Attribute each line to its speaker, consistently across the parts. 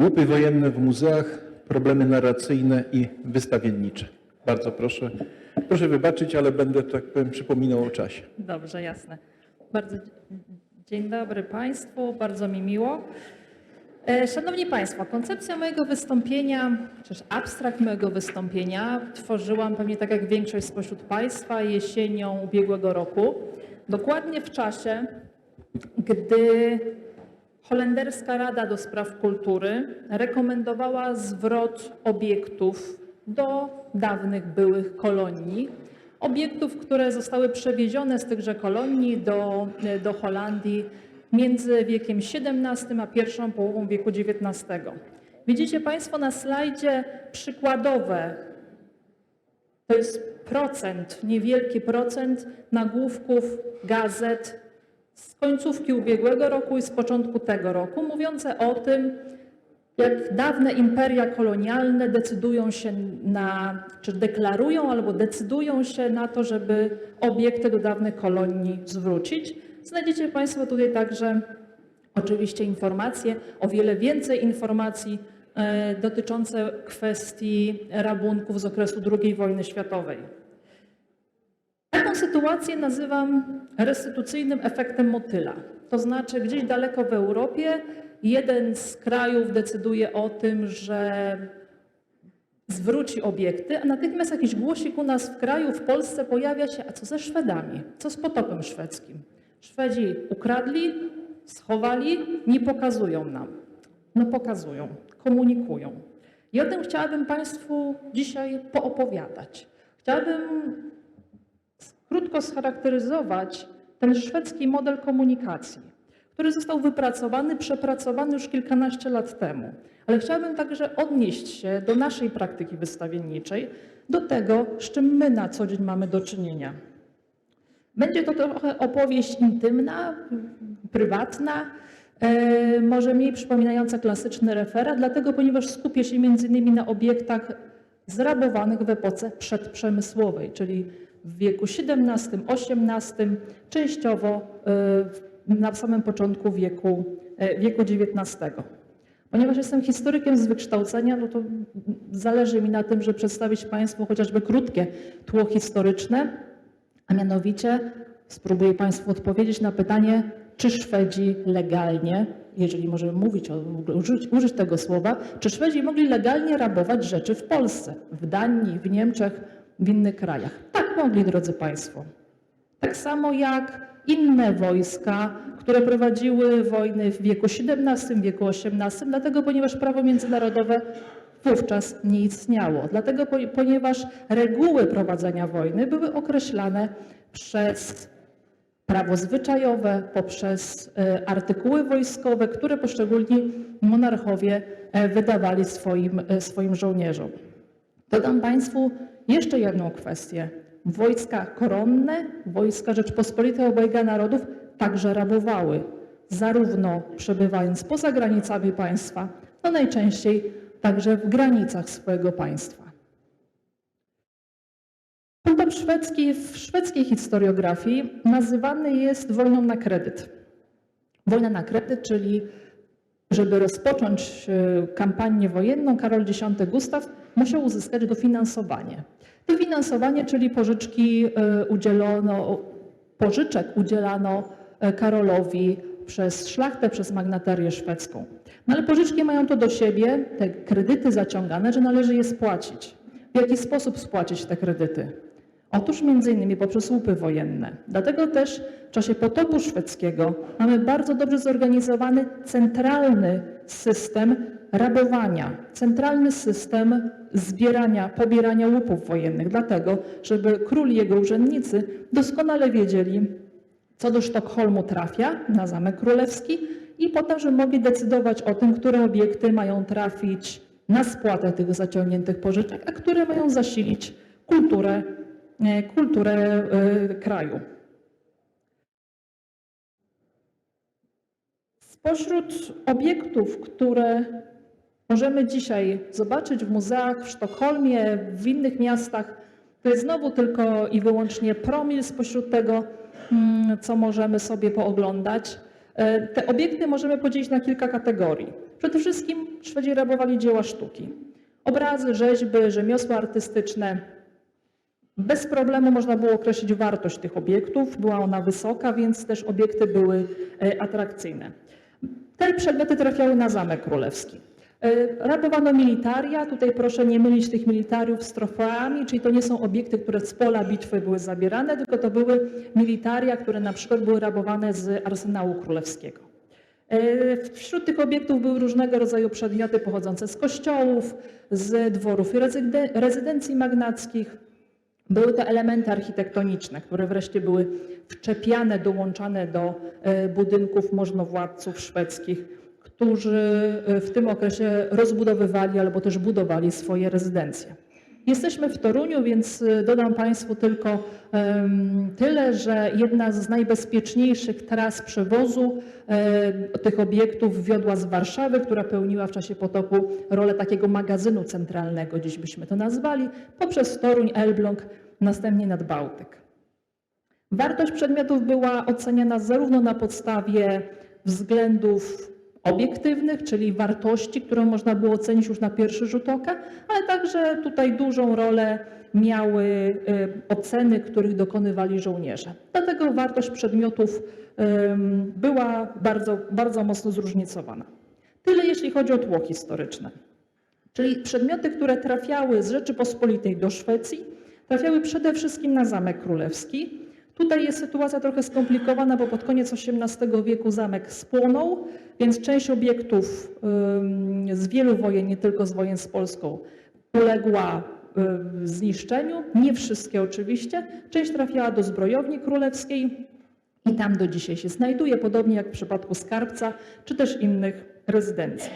Speaker 1: Łupy wojenne w muzeach, problemy narracyjne i wystawiennicze. Bardzo proszę. Proszę wybaczyć, ale będę, tak powiem, przypominał o czasie.
Speaker 2: Dobrze, jasne. Bardzo dzień dobry Państwu, bardzo mi miło. E, Szanowni Państwo, koncepcja mojego wystąpienia, czy też abstrakt mojego wystąpienia tworzyłam pewnie tak jak większość spośród Państwa jesienią ubiegłego roku. Dokładnie w czasie, gdy Holenderska Rada do Spraw Kultury rekomendowała zwrot obiektów do dawnych byłych kolonii. Obiektów, które zostały przewiezione z tychże kolonii do, do Holandii między wiekiem XVII a pierwszą połową wieku XIX. Widzicie Państwo na slajdzie przykładowe to jest procent, niewielki procent nagłówków gazet z końcówki ubiegłego roku i z początku tego roku, mówiące o tym, jak dawne imperia kolonialne decydują się na, czy deklarują albo decydują się na to, żeby obiekty do dawnych kolonii zwrócić. Znajdziecie Państwo tutaj także oczywiście informacje, o wiele więcej informacji e, dotyczące kwestii rabunków z okresu II wojny światowej. Taką sytuację nazywam restytucyjnym efektem motyla. To znaczy, gdzieś daleko w Europie jeden z krajów decyduje o tym, że zwróci obiekty, a natychmiast jakiś głosik u nas w kraju, w Polsce pojawia się, a co ze Szwedami? Co z potopem szwedzkim? Szwedzi ukradli, schowali, nie pokazują nam. No pokazują, komunikują. I o tym chciałabym Państwu dzisiaj poopowiadać. Chciałabym krótko scharakteryzować ten szwedzki model komunikacji, który został wypracowany, przepracowany już kilkanaście lat temu. Ale chciałabym także odnieść się do naszej praktyki wystawienniczej, do tego, z czym my na co dzień mamy do czynienia. Będzie to trochę opowieść intymna, prywatna, e, może mniej przypominająca klasyczny referat, dlatego ponieważ skupię się między innymi na obiektach zrabowanych w epoce przedprzemysłowej, czyli w wieku XVII, XVIII, częściowo e, na samym początku wieku, e, wieku XIX. Ponieważ jestem historykiem z wykształcenia, no to zależy mi na tym, żeby przedstawić Państwu chociażby krótkie tło historyczne, a mianowicie spróbuję Państwu odpowiedzieć na pytanie, czy Szwedzi legalnie, jeżeli możemy mówić użyć, użyć tego słowa, czy Szwedzi mogli legalnie rabować rzeczy w Polsce, w Danii, w Niemczech, w innych krajach? Tak mogli, drodzy Państwo. Tak samo jak inne wojska, które prowadziły wojny w wieku XVII, wieku XVIII, dlatego ponieważ prawo międzynarodowe wówczas nie istniało. Dlatego po- ponieważ reguły prowadzenia wojny były określane przez prawo zwyczajowe, poprzez e, artykuły wojskowe, które poszczególni monarchowie e, wydawali swoim, e, swoim żołnierzom. Dodam Państwu jeszcze jedną kwestię. Wojska koronne, wojska Rzeczpospolitej Obojga Narodów także rabowały, zarówno przebywając poza granicami państwa, no najczęściej także w granicach swojego państwa. Potop szwedzki w szwedzkiej historiografii nazywany jest wojną na kredyt. Wojna na kredyt, czyli żeby rozpocząć e, kampanię wojenną, Karol X Gustaw musiał uzyskać dofinansowanie. Dofinansowanie, czyli pożyczki e, udzielono, pożyczek udzielano e, Karolowi przez szlachtę, przez magnaterię szwedzką. No ale pożyczki mają to do siebie, te kredyty zaciągane, że należy je spłacić. W jaki sposób spłacić te kredyty? Otóż między innymi poprzez łupy wojenne. Dlatego też w czasie potopu szwedzkiego mamy bardzo dobrze zorganizowany centralny system rabowania, centralny system zbierania, pobierania łupów wojennych, dlatego żeby król i jego urzędnicy doskonale wiedzieli, co do Sztokholmu trafia na Zamek Królewski i potem, żeby mogli decydować o tym, które obiekty mają trafić na spłatę tych zaciągniętych pożyczek, a które mają zasilić kulturę, e, kulturę e, kraju. Spośród obiektów, które możemy dzisiaj zobaczyć w muzeach w Sztokholmie, w innych miastach, to jest znowu tylko i wyłącznie promil spośród tego, mm, co możemy sobie pooglądać. E, Te obiekty możemy podzielić na kilka kategorii. Przede wszystkim Szwedzi rabowali dzieła sztuki. Obrazy, rzeźby, rzemiosła artystyczne. Bez problemu można było określić wartość tych obiektów. Była ona wysoka, więc też obiekty były e, atrakcyjne. Te przedmioty trafiały na Zamek Królewski. E, Rabowano militaria. Tutaj proszę nie mylić tych militariów z trofeami, czyli to nie są obiekty, które z pola bitwy były zabierane, tylko to były militaria, które na przykład były rabowane z arsenału królewskiego. E, Wśród tych obiektów były różnego rodzaju przedmioty pochodzące z kościołów, z dworów i rezyden- rezydencji magnackich. Były to elementy architektoniczne, które wreszcie były wczepiane, dołączane do e, budynków możnowładców szwedzkich, którzy e, w tym okresie rozbudowywali albo też budowali swoje rezydencje. Jesteśmy w Toruniu, więc e, dodam Państwu tylko tyle, że jedna z najbezpieczniejszych tras przewozu e, tych obiektów wiodła z Warszawy, która pełniła w czasie potopu rolę takiego magazynu centralnego, dziś byśmy to nazwali, poprzez Toruń, Elbląg, następnie nad Bałtyk. Wartość przedmiotów była oceniana zarówno na podstawie względów obiektywnych, czyli wartości, którą można było ocenić już na pierwszy rzut oka, ale także tutaj dużą rolę miały y, oceny, których dokonywali żołnierze. Dlatego wartość przedmiotów była bardzo, bardzo mocno zróżnicowana. Tyle jeśli chodzi o tło historyczne. Czyli przedmioty, które trafiały z Rzeczypospolitej do Szwecji, trafiały przede wszystkim na Zamek Królewski. Tutaj jest sytuacja trochę skomplikowana, bo pod koniec XVIII wieku zamek spłonął, więc część obiektów z wielu wojen, nie tylko z wojen z Polską, uległa zniszczeniu. Nie wszystkie oczywiście. Część trafiała do zbrojowni królewskiej i tam do dzisiaj się znajduje, podobnie jak w przypadku skarbca czy też innych rezydencji.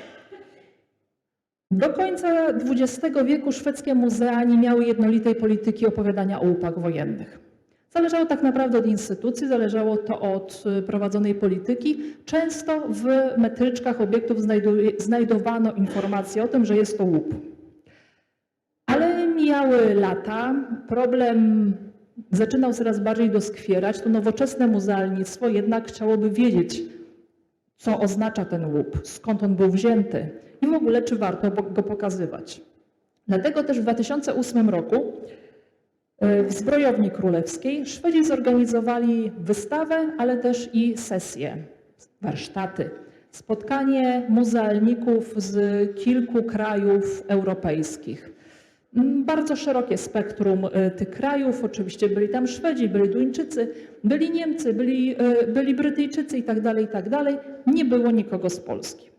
Speaker 2: Do końca XX wieku szwedzkie muzea nie miały jednolitej polityki opowiadania o łupach wojennych. Zależało tak naprawdę od instytucji, zależało to od y, prowadzonej polityki. Często w metryczkach obiektów znajdowano informacje o tym, że jest to łup. Ale mijały lata, problem zaczynał coraz bardziej doskwierać. To nowoczesne muzealnictwo jednak chciałoby wiedzieć, co oznacza ten łup, skąd on był wzięty i w ogóle czy warto go pokazywać. Dlatego też w 2008 roku w Zbrojowni Królewskiej Szwedzi zorganizowali wystawę, ale też i sesje, warsztaty, spotkanie muzealników z kilku krajów europejskich. Mm, Bardzo szerokie spektrum e, tych krajów. Oczywiście byli tam Szwedzi, byli Duńczycy, byli Niemcy, byli, e, byli Brytyjczycy itd., itd. Nie było nikogo z Polski.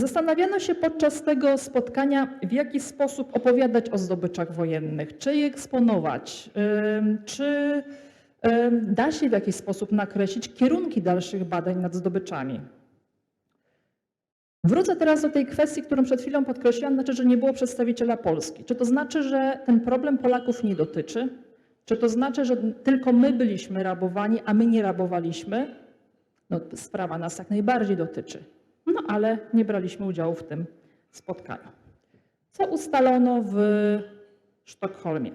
Speaker 2: Zastanawiano się podczas tego spotkania, w jaki sposób opowiadać o zdobyczach wojennych, czy je eksponować, czy da się w jakiś sposób nakreślić kierunki dalszych badań nad zdobyczami. Wrócę teraz do tej kwestii, którą przed chwilą podkreśliłam, znaczy, że nie było przedstawiciela Polski. Czy to znaczy, że ten problem Polaków nie dotyczy? Czy to znaczy, że tylko my byliśmy rabowani, a my nie rabowaliśmy? No, sprawa nas jak najbardziej dotyczy. No ale nie braliśmy udziału w tym spotkaniu. Co ustalono w Sztokholmie?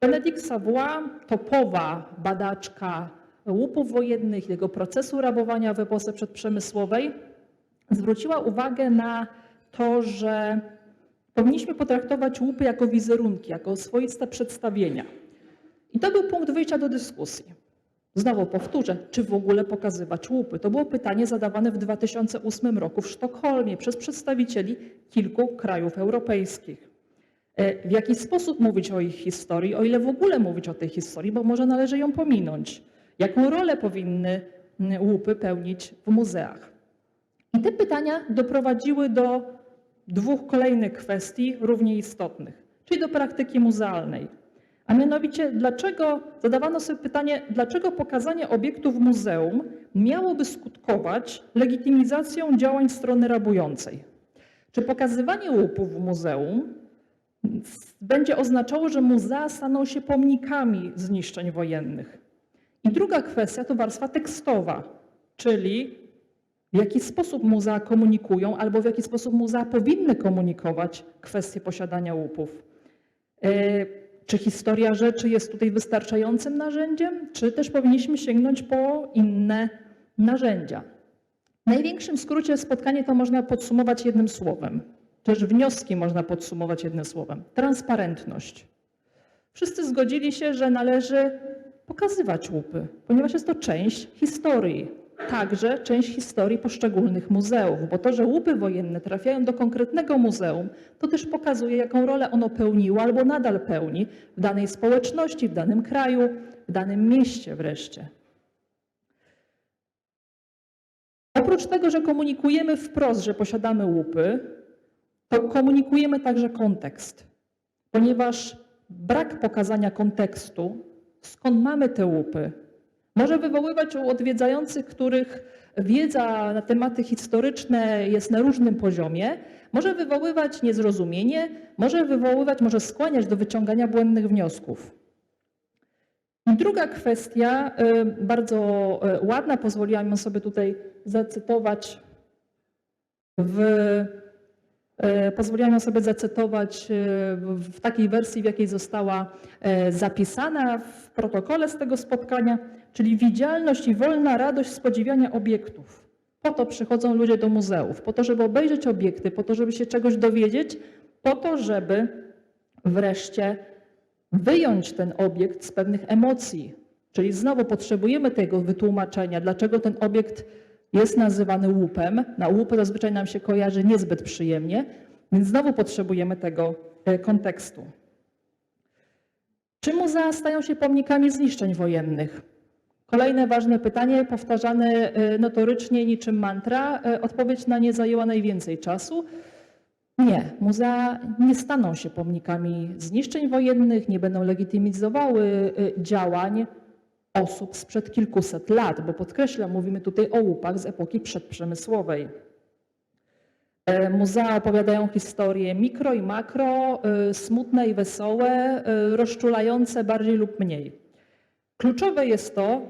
Speaker 2: Benedikt Savoy, topowa badaczka łupów wojennych, jego procesu rabowania w epoce przedprzemysłowej, zwróciła uwagę na to, że powinniśmy potraktować łupy jako wizerunki, jako swoiste przedstawienia. I to był punkt wyjścia do dyskusji. Znowu powtórzę, czy w ogóle pokazywać łupy? To było pytanie zadawane w 2008 roku w Sztokholmie przez przedstawicieli kilku krajów europejskich. E, W jaki sposób mówić o ich historii, o ile w ogóle mówić o tej historii, bo może należy ją pominąć. Jaką rolę powinny łupy pełnić w muzeach? I te pytania doprowadziły do dwóch kolejnych kwestii równie istotnych, czyli do praktyki muzealnej. A mianowicie, dlaczego zadawano sobie pytanie, dlaczego pokazanie obiektu w muzeum miałoby skutkować legitymizacją działań strony rabującej? Czy pokazywanie łupów w muzeum będzie oznaczało, że muzea staną się pomnikami zniszczeń wojennych? I druga kwestia to warstwa tekstowa, czyli w jaki sposób muzea komunikują albo w jaki sposób muzea powinny komunikować kwestie posiadania łupów. Czy historia rzeczy jest tutaj wystarczającym narzędziem, czy też powinniśmy sięgnąć po inne narzędzia. W największym skrócie spotkanie to można podsumować jednym słowem. Też wnioski można podsumować jednym słowem. Transparentność. Wszyscy zgodzili się, że należy pokazywać łupy, ponieważ jest to część historii, także część historii poszczególnych muzeów, bo to, że łupy wojenne trafiają do konkretnego muzeum, to też pokazuje, jaką rolę ono pełniło albo nadal pełni w danej społeczności, w danym kraju, w danym mieście wreszcie. Oprócz tego, że komunikujemy wprost, że posiadamy łupy, to komunikujemy także kontekst, ponieważ brak pokazania kontekstu, skąd mamy te łupy, może wywoływać u odwiedzających, których wiedza na tematy historyczne jest na różnym poziomie, może wywoływać niezrozumienie, może wywoływać, może skłaniać do wyciągania błędnych wniosków. I druga kwestia, y, bardzo y, ładna, pozwoliłam ją sobie tutaj zacytować w E, Pozwoliłam sobie zacytować w takiej wersji, w jakiej została zapisana w protokole z tego spotkania, czyli widzialność i wolna radość z podziwiania obiektów. Po to przychodzą ludzie do muzeów, po to, żeby obejrzeć obiekty, po to, żeby się czegoś dowiedzieć, po to, żeby wreszcie wyjąć ten obiekt z pewnych emocji. Czyli znowu potrzebujemy tego wytłumaczenia, dlaczego ten obiekt jest nazywany łupem. Na łup zazwyczaj nam się kojarzy niezbyt przyjemnie, więc znowu potrzebujemy tego e, kontekstu. Czy muzea stają się pomnikami zniszczeń wojennych? Kolejne ważne pytanie, powtarzane e, notorycznie niczym mantra. E, Odpowiedź na nie zajęła najwięcej czasu. Nie, muzea nie staną się pomnikami zniszczeń wojennych, nie będą legitymizowały e, działań osób sprzed kilkuset lat, bo podkreślam, mówimy tutaj o łupach z epoki przedprzemysłowej. Muzea opowiadają historie mikro i makro, smutne i wesołe, rozczulające bardziej lub mniej. Kluczowe jest to,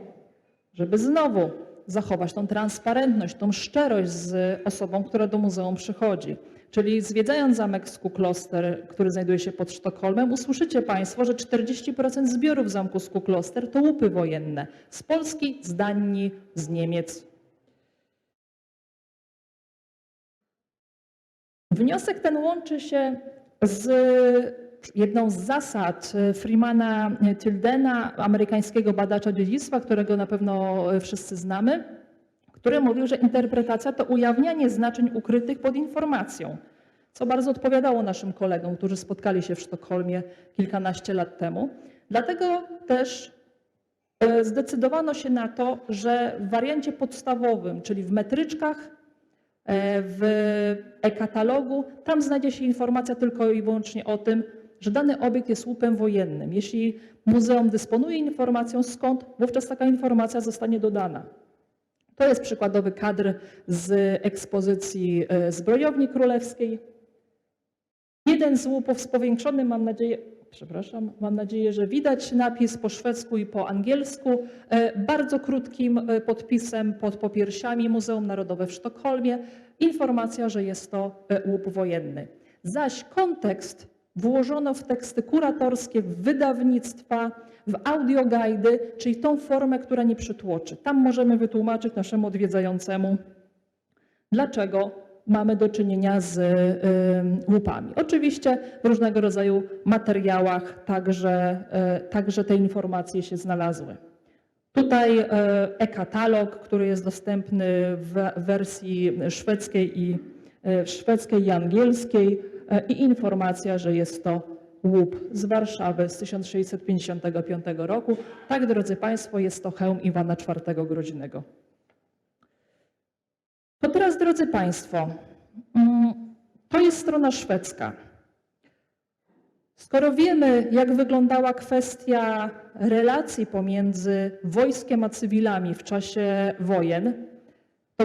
Speaker 2: żeby znowu zachować tą transparentność, tą szczerość z osobą, która do muzeum przychodzi. Czyli zwiedzając zamek Skukloster, który znajduje się pod Sztokholmem, usłyszycie Państwo, że 40% zbiorów zamku Skukloster to łupy wojenne z Polski, z Danii, z Niemiec. Wniosek ten łączy się z jedną z zasad Freemana Tildena, amerykańskiego badacza dziedzictwa, którego na pewno wszyscy znamy, który mówił, że interpretacja to ujawnianie znaczeń ukrytych pod informacją, co bardzo odpowiadało naszym kolegom, którzy spotkali się w Sztokholmie kilkanaście lat temu. Dlatego też e, zdecydowano się na to, że w wariancie podstawowym, czyli w metryczkach, e, w e-katalogu, tam znajdzie się informacja tylko i wyłącznie o tym, że dany obiekt jest łupem wojennym. Jeśli muzeum dysponuje informacją skąd, wówczas taka informacja zostanie dodana. To jest przykładowy kadr z ekspozycji e, Zbrojowni Królewskiej. Jeden z łupów z powiększonym, mam nadzieję, przepraszam, mam nadzieję, że widać napis po szwedzku i po angielsku, e, bardzo krótkim e, podpisem pod popiersiami Muzeum Narodowe w Sztokholmie. Informacja, że jest to łup wojenny. Zaś kontekst włożono w teksty kuratorskie, w wydawnictwa, w audioguidy, czyli tą formę, która nie przytłoczy. Tam możemy wytłumaczyć naszemu odwiedzającemu, dlaczego mamy do czynienia z y, łupami. Oczywiście w różnego rodzaju materiałach także, y, także te informacje się znalazły. Tutaj y, e-katalog, który jest dostępny w wersji szwedzkiej i, szwedzkiej i angielskiej i informacja, że jest to łup z Warszawy z 1655 roku. Tak, drodzy Państwo, jest to hełm Iwana IV Groźnego. To teraz, drodzy Państwo, mm, to jest strona szwedzka. Skoro wiemy, jak wyglądała kwestia relacji pomiędzy wojskiem a cywilami w czasie wojen,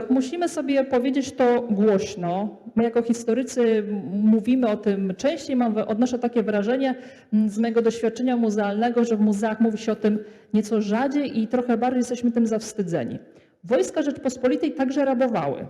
Speaker 2: musimy sobie powiedzieć to głośno. My jako historycy mówimy o tym częściej. Mam, odnoszę takie wrażenie mm, z mojego doświadczenia muzealnego, że w muzeach mówi się o tym nieco rzadziej i trochę bardziej jesteśmy tym zawstydzeni. Wojska Rzeczpospolitej także rabowały.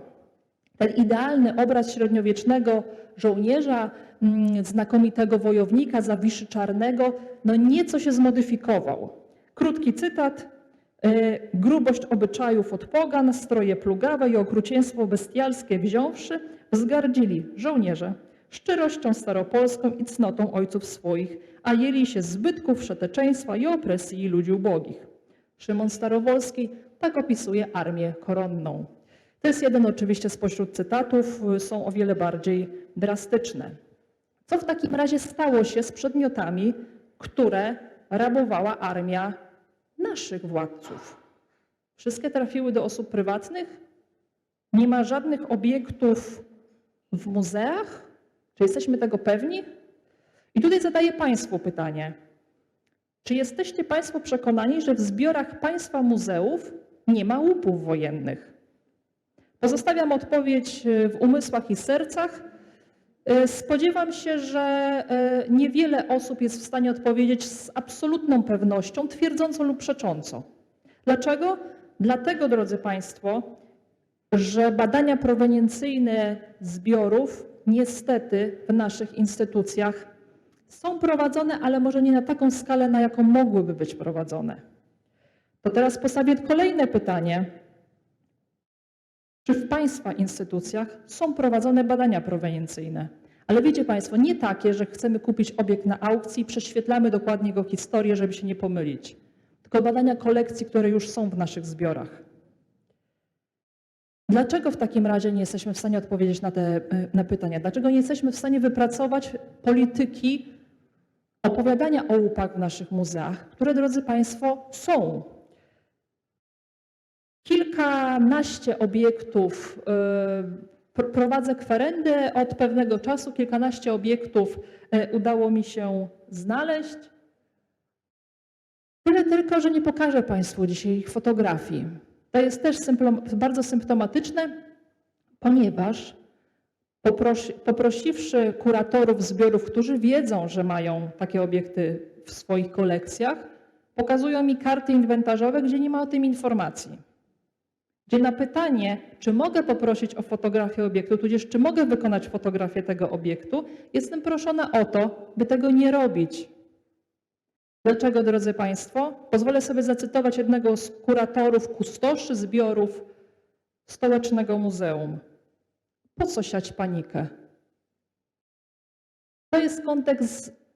Speaker 2: Ten idealny obraz średniowiecznego żołnierza, mm, znakomitego wojownika, zawiszy czarnego, no nieco się zmodyfikował. Krótki cytat. E, grubość obyczajów od pogan, stroje plugawe i okrucieństwo bestialskie wziąwszy, wzgardzili żołnierze szczerością staropolską i cnotą ojców swoich, a jęli się zbytków wszeteczeństwa i opresji ludzi ubogich. Szymon Starowolski tak opisuje armię koronną. To jest jeden oczywiście spośród cytatów, y, są o wiele bardziej drastyczne. Co w takim razie stało się z przedmiotami, które rabowała armia naszych władców? Wszystkie trafiły do osób prywatnych? Nie ma żadnych obiektów w muzeach? Czy jesteśmy tego pewni? I tutaj zadaję Państwu pytanie. Czy jesteście Państwo przekonani, że w zbiorach Państwa muzeów nie ma łupów wojennych? Pozostawiam odpowiedź e, w umysłach i sercach. E, Spodziewam się, że e, niewiele osób jest w stanie odpowiedzieć z absolutną pewnością, twierdząco lub przecząco. Dlaczego? Dlatego, drodzy Państwo, że badania proweniencyjne zbiorów niestety w naszych instytucjach są prowadzone, ale może nie na taką skalę, na jaką mogłyby być prowadzone. To teraz postawię kolejne pytanie. Czy w Państwa instytucjach są prowadzone badania proweniencyjne? Ale wiecie Państwo, nie takie, że chcemy kupić obiekt na aukcji i prześwietlamy dokładnie jego historię, żeby się nie pomylić, tylko badania kolekcji, które już są w naszych zbiorach. Dlaczego w takim razie nie jesteśmy w stanie odpowiedzieć na te y, na pytania? Dlaczego nie jesteśmy w stanie wypracować polityki opowiadania o łupach w naszych muzeach, które, drodzy Państwo, są? Kilkanaście obiektów, y, pr- prowadzę kwerendę od pewnego czasu, kilkanaście obiektów y, udało mi się znaleźć. Tyle tylko, że nie pokażę Państwu dzisiaj ich fotografii. To jest też bardzo symptomatyczne, ponieważ poprosi, poprosiwszy kuratorów zbiorów, którzy wiedzą, że mają takie obiekty w swoich kolekcjach, pokazują mi karty inwentarzowe, gdzie nie ma o tym informacji. Gdzie na pytanie, czy mogę poprosić o fotografię obiektu, tudzież czy mogę wykonać fotografię tego obiektu, jestem proszona o to, by tego nie robić. Dlaczego, drodzy Państwo? Pozwolę sobie zacytować jednego z kuratorów, kustoszy zbiorów Stołecznego Muzeum. Po co siać panikę? To jest kontekst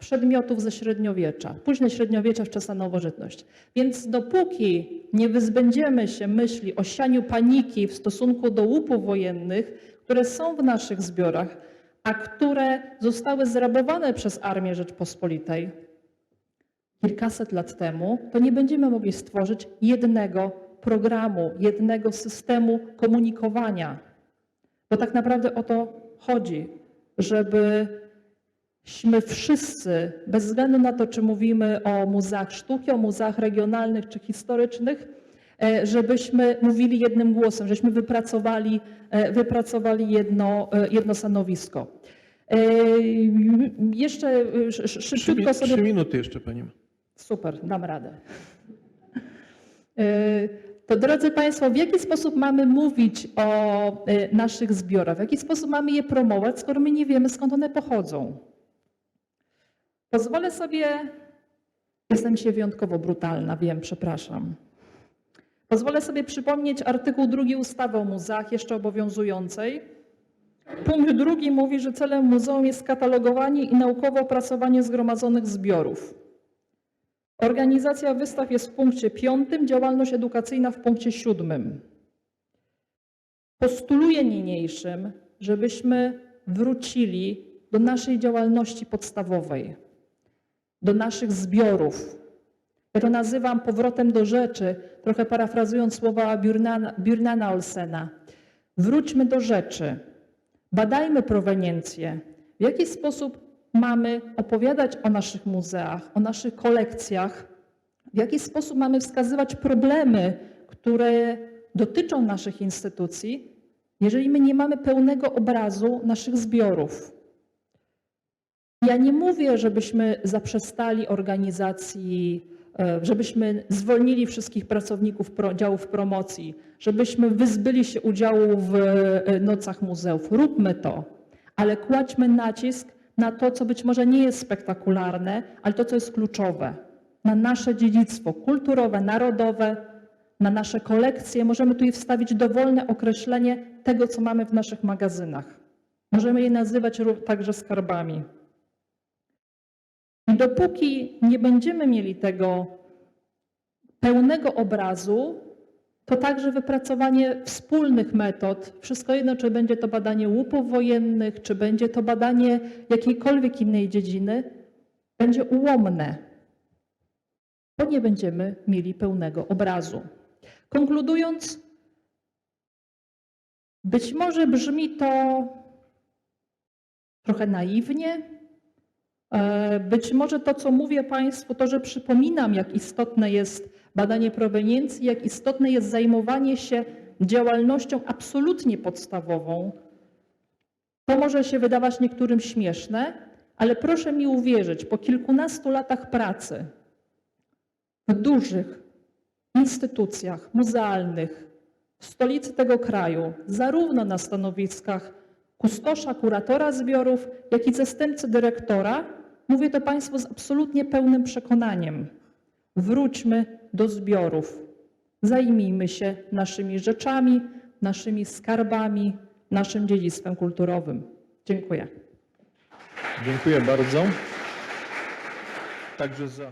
Speaker 2: przedmiotów ze średniowiecza, późne średniowiecza, wczesna nowożytność. Więc dopóki nie wyzbędziemy się myśli o sianiu paniki w stosunku do łupów wojennych, które są w naszych zbiorach, a które zostały zrabowane przez Armię Rzeczpospolitej, kilkaset lat temu, to nie będziemy mogli stworzyć jednego programu, jednego systemu komunikowania. Bo tak naprawdę o to chodzi, żebyśmy wszyscy, bez względu na to, czy mówimy o muzeach sztuki, o muzeach regionalnych czy historycznych, e, żebyśmy mówili jednym głosem, żebyśmy wypracowali, e, wypracowali jedno, e, jedno stanowisko. Jeszcze szybciutko sobie
Speaker 1: trzy minuty jeszcze Pani ma.
Speaker 2: Super, dam radę. To drodzy Państwo, w jaki sposób mamy mówić o naszych zbiorach? W jaki sposób mamy je promować, skoro my nie wiemy, skąd one pochodzą? Pozwolę sobie, jestem dzisiaj wyjątkowo brutalna, wiem, przepraszam. Pozwolę sobie przypomnieć artykuł drugi ustawy o muzeach, jeszcze obowiązującej. Punkt drugi mówi, że celem muzeum jest skatalogowanie i naukowe opracowanie zgromadzonych zbiorów. Organizacja wystaw jest w punkcie piątym, działalność edukacyjna w punkcie siódmym. Postuluję niniejszym, żebyśmy wrócili do naszej działalności podstawowej, do naszych zbiorów. Ja to nazywam powrotem do rzeczy, trochę parafrazując słowa Björnana Olsena. Wróćmy do rzeczy, badajmy proweniencję. W jaki sposób mamy opowiadać o naszych muzeach, o naszych kolekcjach, w jaki sposób mamy wskazywać problemy, które dotyczą naszych instytucji, jeżeli my nie mamy pełnego obrazu naszych zbiorów. Ja nie mówię, żebyśmy zaprzestali organizacji, e, żebyśmy zwolnili wszystkich pracowników działów promocji, żebyśmy wyzbyli się udziału w e, nocach muzeów. Róbmy to, ale kładźmy nacisk na to, co być może nie jest spektakularne, ale to, co jest kluczowe. na nasze dziedzictwo kulturowe, narodowe, na nasze kolekcje. Możemy tu wstawić dowolne określenie tego, co mamy w naszych magazynach. Możemy je nazywać także skarbami. Dopóki nie będziemy mieli tego pełnego obrazu, to także wypracowanie wspólnych metod, wszystko jedno, czy będzie to badanie łupów wojennych, czy będzie to badanie jakiejkolwiek innej dziedziny, będzie ułomne, bo nie będziemy mieli pełnego obrazu. Konkludując, być może brzmi to trochę naiwnie, Być może to, co mówię Państwu, to, że przypominam, jak istotne jest badanie proweniencji, jak istotne jest zajmowanie się działalnością absolutnie podstawową, to może się wydawać niektórym śmieszne, ale proszę mi uwierzyć, po kilkunastu latach pracy w dużych instytucjach muzealnych stolicy tego kraju, zarówno na stanowiskach kustosza, kuratora zbiorów, jak i zastępcy dyrektora, mówię to Państwu z absolutnie pełnym przekonaniem. Wróćmy do zbiorów. Zajmijmy się naszymi rzeczami, naszymi skarbami, naszym dziedzictwem kulturowym. Dziękuję.
Speaker 1: Dziękuję bardzo. Także za